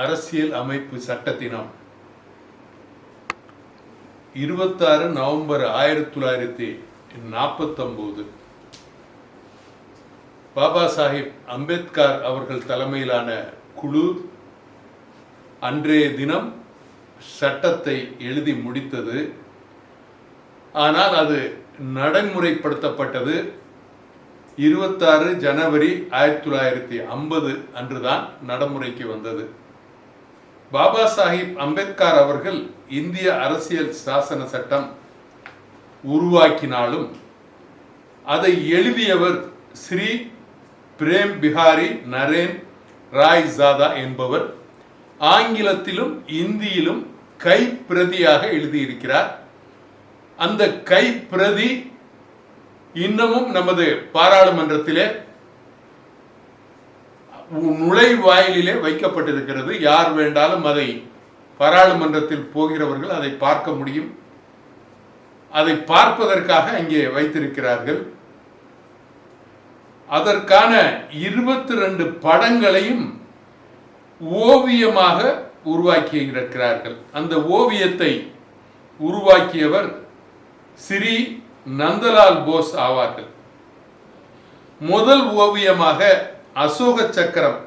அரசியல் அமைப்பு சட்ட தினம் இருபத்தாறு நவம்பர் ஆயிரத்தி தொள்ளாயிரத்தி நாற்பத்தொம்போது. பாபா சாஹிப் அம்பேத்கர் அவர்கள் தலைமையிலான குழு அன்றைய தினம் சட்டத்தை எழுதி முடித்தது. ஆனால் அது நடைமுறைப்படுத்தப்பட்டது. இருபத்தாறு ஜனவரி ஆயிரத்தி தொள்ளாயிரத்தி ஐம்பது அன்றுதான் நடைமுறைக்கு வந்தது. பாபா சாஹிப் அம்பேத்கர் அவர்கள் இந்திய அரசியல் சாசன சட்டம் உருவாக்கினாலும் அதை எழுதியவர் ஸ்ரீ பிரேம் பிஹாரி நரேன் ராய் ஜாதா என்பவர் ஆங்கிலத்திலும் இந்தியிலும் கைப்பிரதியாக எழுதியிருக்கிறார். அந்த கைப்பிரதி இன்னமும் நமது பாராளுமன்றத்திலே நுழைவாயிலே வைக்கப்பட்டிருக்கிறது. யார் வேண்டாலும் அதை பாராளுமன்றத்தில் போகிறவர்கள் அதை பார்க்க முடியும். அதை பார்ப்பதற்காக அங்கே வைத்திருக்கிறார்கள். அதற்கான இருபத்தி ரெண்டு படங்களையும் ஓவியமாக உருவாக்கி இருக்கிறார்கள். அந்த ஓவியத்தை உருவாக்கியவர் ஸ்ரீ நந்தலால் போஸ் ஆவார்கள். முதல் ஓவியமாக அசோக சக்கரம்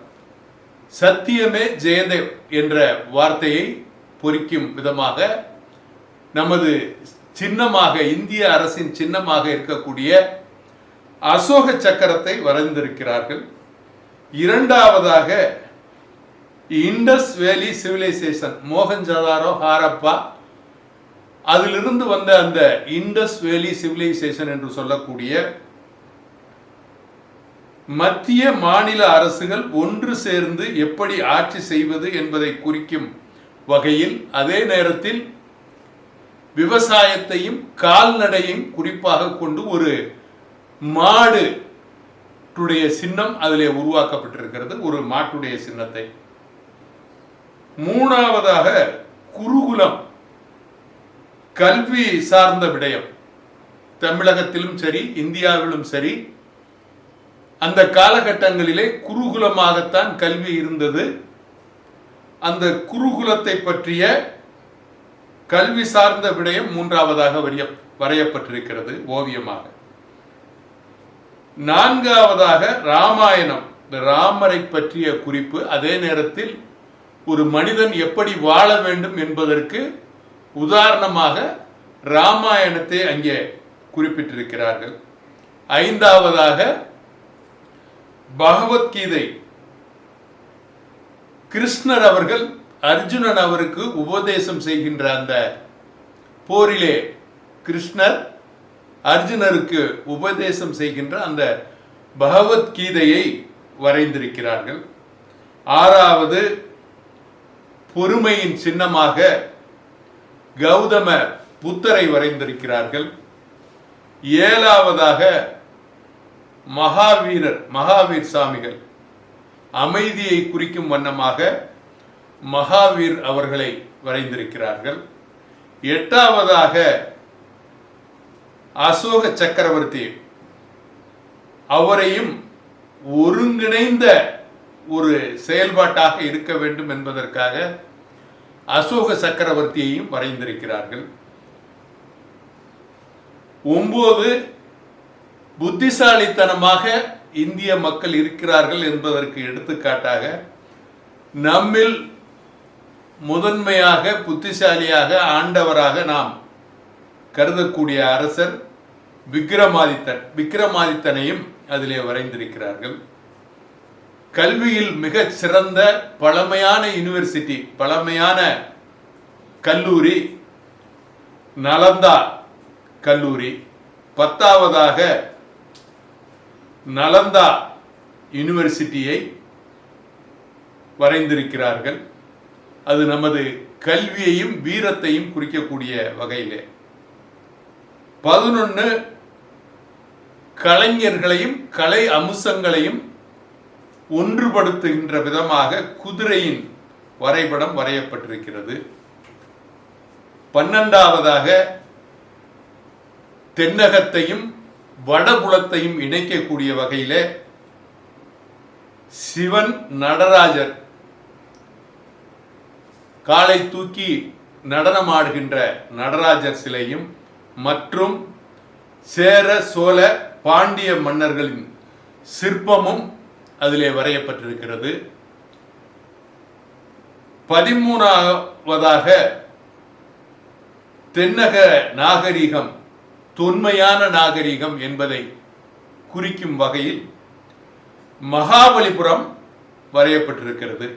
சத்தியமே ஜெயதேவ் என்ற வார்த்தையை பொறிக்கும் விதமாக நமது சின்னமாக இந்திய அரசின் சின்னமாக இருக்கக்கூடிய அசோக சக்கரத்தை வரைந்திருக்கிறார்கள். இரண்டாவதாக இண்டஸ் வேலி சிவிலைசேஷன் மோகன்ஜதாரோ ஹாரப்பா அதிலிருந்து வந்த அந்த இண்டஸ் வேலி சிவிலைசேஷன் என்று சொல்லக்கூடிய மத்திய மாநில அரசுகள் ஒன்று சேர்ந்து எப்படி ஆட்சி செய்வது என்பதை குறிக்கும் வகையில் அதே நேரத்தில் விவசாயத்தையும் கால்நடையும் குறிப்பாக கொண்டு ஒரு மாடு டுடைய சின்னம் அதிலே உருவாக்கப்பட்டிருக்கிறது. ஒரு மாட்டுடைய சின்னத்தை. மூணாவதாக குருகுலம் கல்வி சார்ந்த விடயம். தமிழகத்திலும் சரி இந்தியாவிலும் சரி அந்த காலகட்டங்களிலே குருகுலமாகத்தான் கல்வி இருந்தது. அந்த குருகுலத்தை பற்றிய கல்வி சார்ந்த விடயம் மூன்றாவதாக வரைய வரையப்பட்டிருக்கிறது ஓவியமாக. நான்காவதாக ராமாயணம். இந்த ராமரை பற்றிய குறிப்பு அதே நேரத்தில் ஒரு மனிதன் எப்படி வாழ வேண்டும் என்பதற்கு உதாரணமாக ராமாயணத்தை அங்கே குறிப்பிட்டிருக்கிறார்கள். ஐந்தாவதாக பகவத்கீதை. கிருஷ்ணர் அவர்கள் அர்ஜுனன் அவருக்கு உபதேசம் செய்கின்ற அந்த போரிலே கிருஷ்ணர் அர்ஜுனருக்கு உபதேசம் செய்கின்ற அந்த பகவத்கீதையை வரைந்திருக்கிறார்கள். ஆறாவது பொறுமையின் சின்னமாக கௌதம புத்தரை வரைந்திருக்கிறார்கள். ஏழாவதாக மகாவீரர் மகாவீர் சாமிகள். அமைதியை குறிக்கும் வண்ணமாக மகாவீர் அவர்களை வரைந்திருக்கிறார்கள். எட்டாவதாக அசோக சக்கரவர்த்தி. அவரையும் ஒருங்கிணைந்த ஒரு செயல்பாட்டாக இருக்க வேண்டும் என்பதற்காக அசோக சக்கரவர்த்தியையும் வரைந்திருக்கிறார்கள். ஒன்பது புத்திசாலித்தனமாக இந்திய மக்கள் இருக்கிறார்கள் என்பதற்கு எடுத்துக்காட்டாக நம்மில் முதன்மையாக புத்திசாலியாக ஆண்டவராக நாம் கருதக்கூடிய அரசர் விக்ரமாதித்தன். விக்ரமாதித்தனையும் அதிலே வரைந்திருக்கிறார்கள். கல்வியில் மிகச் சிறந்த பழமையான யூனிவர்சிட்டி பழமையான கல்லூரி நலந்தா கல்லூரி பத்தாவதாக நலந்தா யூனிவர்சிட்டியை வரைந்திருக்கிறார்கள். அது நமது கல்வியையும் வீரத்தையும் குறிக்கக்கூடிய வகையிலே. பதினொன்று கலைஞர்களையும் கலை அம்சங்களையும் ஒன்றுபடுத்துகின்ற விதமாக குதிரையின் வரைபடம் வரையப்பட்டிருக்கிறது. பன்னெண்டாவதாக தென்னகத்தையும் வடபுலத்தையும் இணைக்கக்கூடிய வகையிலே சிவன் நடராஜர் காலை தூக்கி நடனமாடுகின்ற நடராஜர் சிலையும் மற்றும் சேர சோழ பாண்டிய மன்னர்களின் சிற்பமும் அதிலே வரையப்பட்டிருக்கிறது. பதிமூணாவதாக தென்னக நாகரிகம் தொன்மையான நாகரிகம் என்பதை குறிக்கும் வகையில் மகாபலிபுரம் வரையப்பட்டிருக்கிறது.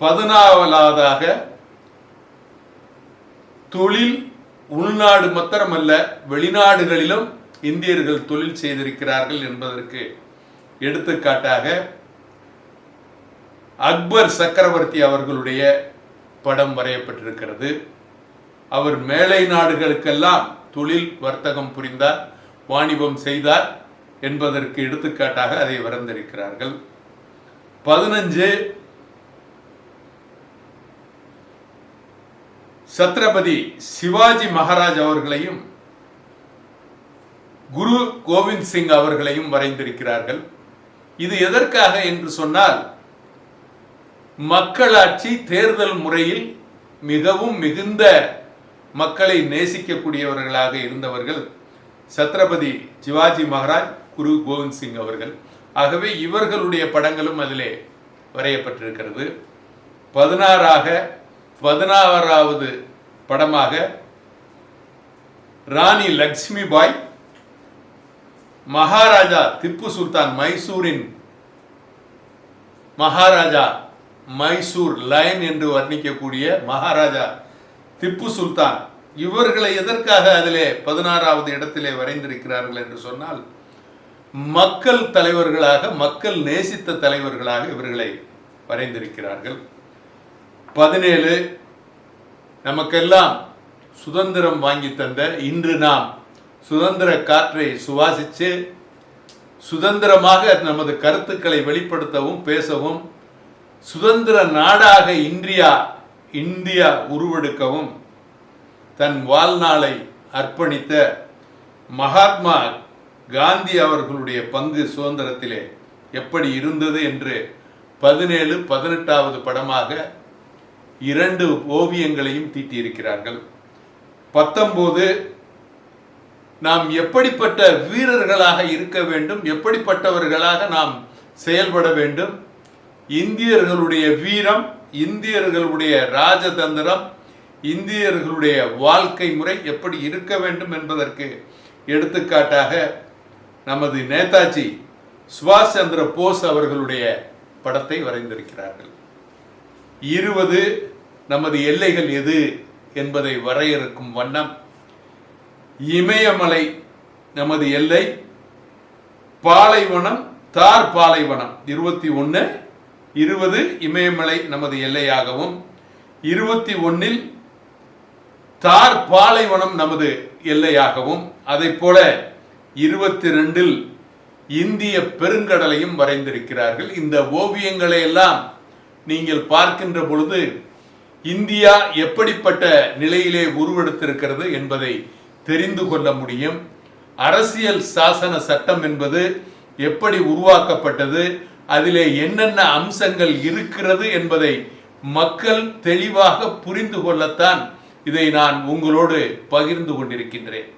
பதினாவதாக தொழில் உள்நாடு மாத்திரமல்ல வெளிநாடுகளிலும் இந்தியர்கள் தொழில் செய்திருக்கிறார்கள் என்பதற்கு எடுத்துக்காட்டாக அக்பர் சக்கரவர்த்தி அவர்களுடைய படம் வரையப்பட்டிருக்கிறது. அவர் மேலை நாடுகளுக்கெல்லாம் தொழில் வர்த்தகம் புரிந்தார் வாணிபம் செய்தார் என்பதற்கு எடுத்துக்காட்டாக அதை வரைந்திருக்கிறார்கள் பதினஞ்சு சத்ரபதி சிவாஜி மகாராஜ் அவர்களையும் குரு கோவிந்த் சிங் அவர்களையும் வரைந்திருக்கிறார்கள். இது எதற்காக என்று சொன்னால் மக்களாட்சி தேர்தல் முறையில் மிகவும் மிகுந்த மக்களை நேசிக்கக்கூடியவர்களாக இருந்தவர்கள் சத்ரபதி சிவாஜி மகாராஜ் குரு கோவிந்த் சிங் அவர்கள். ஆகவே இவர்களுடைய படங்களும் அதிலே வரையப்பட்டிருக்கிறது. பதினாறாக பதினாறாவது படமாக ராணி லக்ஷ்மி பாய் மகாராஜா திப்பு சுல்தான் மைசூரின் மகாராஜா மைசூர் லயன் என்று வர்ணிக்கக்கூடிய மகாராஜா திப்பு சுல்தான் இவர்களை எதற்காக அதிலே பதினாறாவது இடத்திலே வரைந்திருக்கிறார்கள் என்று சொன்னால் மக்கள் தலைவர்களாக மக்கள் நேசித்த தலைவர்களாக இவர்களை வரைந்திருக்கிறார்கள். பதினேழு நமக்கெல்லாம் சுதந்திரம் வாங்கி தந்த இன்று நாம் சுதந்திர காற்றை சுவாசித்து சுதந்திரமாக நமது கருத்துக்களை வெளிப்படுத்தவும் பேசவும் சுதந்திர நாடாக இந்தியா இந்தியா உருவெடுக்கவும் தன் வாழ்நாளை அர்ப்பணித்த மகாத்மா காந்தி அவர்களுடைய பங்கு சுதந்திரத்திலே எப்படி இருந்தது என்று பதினேழு பதினெட்டாவது படமாக இரண்டு ஓவியங்களையும் தீட்டியிருக்கிறார்கள். பத்தொன்பது நாம் எப்படிப்பட்ட வீரர்களாக இருக்க வேண்டும் எப்படிப்பட்டவர்களாக நாம் செயல்பட வேண்டும் இந்தியர்களுடைய வீரம் இந்தியர்களுடைய ராஜதந்திரம் இந்தியர்களுடைய வாழ்க்கை முறை எப்படி இருக்க வேண்டும் என்பதற்கு எடுத்துக்காட்டாக நமது நேதாஜி சுபாஷ் சந்திர போஸ் அவர்களுடைய படத்தை வரைந்திருக்கிறார்கள். இருபது நமது எல்லைகள் எது என்பதை வரையறுக்கும் வண்ணம் இமயமலை நமது எல்லை பாலைவனம் தார் பாலைவனம் இருபத்தி ஒன்று இருபது இமயமலை நமது எல்லையாகவும் இருபத்தி ஒன்னில் தார் பாலைவனம் நமது எல்லையாகவும் அதை போல இருபத்தி ரெண்டில் இந்திய பெருங்கடலையும் வரைந்திருக்கிறார்கள். இந்த ஓவியங்களை எல்லாம் நீங்கள் பார்க்கின்ற பொழுது இந்தியா எப்படிப்பட்ட நிலையிலே உருவெடுத்திருக்கிறது என்பதை தெரிந்து கொள்ள முடியும். அரசியல் சாசன சட்டம் என்பது எப்படி உருவாக்கப்பட்டது? அதிலே என்னென்ன அம்சங்கள் இருக்கிறது என்பதை மக்கள் தெளிவாக புரிந்து கொள்ளத்தான் இதை நான் உங்களோடு பகிர்ந்து கொண்டிருக்கின்றேன்.